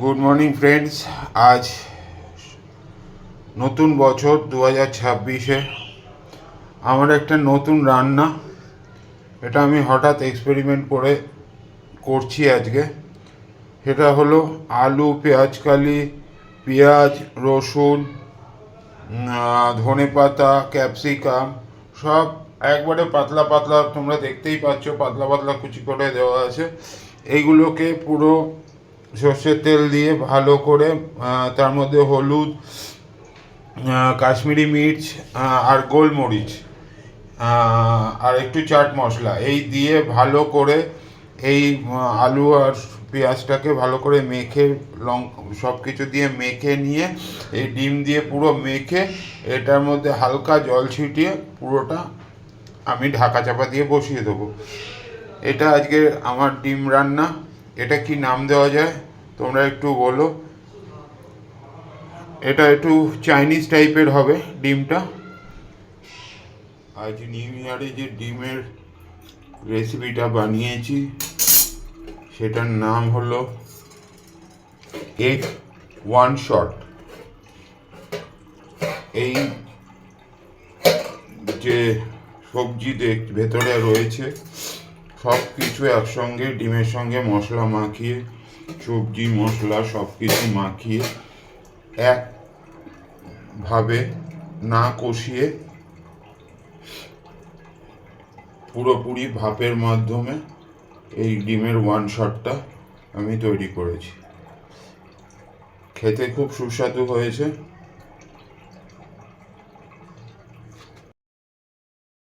Good morning friends আজ নতুন বছর দু হাজার ছাব্বিশে। আমার একটা নতুন রান্না। এটা আমি হঠাৎ এক্সপেরিমেন্ট করে করছি আজকে। সেটা হলো আলু পেঁয়াজকালি পেঁয়াজ, রসুন ধনে পাতা ক্যাপসিকাম, সব একবারে পাতলা পাতলা তোমরা দেখতেই পাচ্ছ, পাতলা পাতলা কুচি করে দেওয়া আছে। এইগুলোকে পুরো সর্ষের তেল দিয়ে ভালো করে তার মধ্যে হলুদ কাশ্মীরি মির্চ আর গোলমরিচ আর একটু চাট মশলা, এই দিয়ে ভালো করে এই আলু আর পেঁয়াজটাকে ভালো করে মেখে, লং সব কিছু দিয়ে মেখে নিয়ে, এই ডিম দিয়ে পুরো মেখে, এটার মধ্যে হালকা জল ছিটিয়ে পুরোটা আমি ঢাকা চাপা দিয়ে বসিয়ে দেবো। এটা আজকে আমার ডিম রান্না। এটা কি নাম দেওয়া যায়? তোমরা একটু বলো। এটা একটু চাইনিজ টাইপের হবে ডিমটা। আজ নিউ ইয়ারে যে ডিমের রেসিপিটা বানিয়েছি, সেটার নাম হলো এগ ওয়ান শট। এই যে সবজি ভেতরে রয়েছে সব কিছু একসঙ্গে, ডিমের সঙ্গে মশলা মাখিয়ে, সবজি, মশলা সব কিছু মাখিয়ে, একভাবে না কষিয়ে, পুরোপুরি ভাপের মাধ্যমে এই ডিমের ওয়ান শটটা আমি তৈরি করেছি। খেতে খুব সুস্বাদু হয়েছে।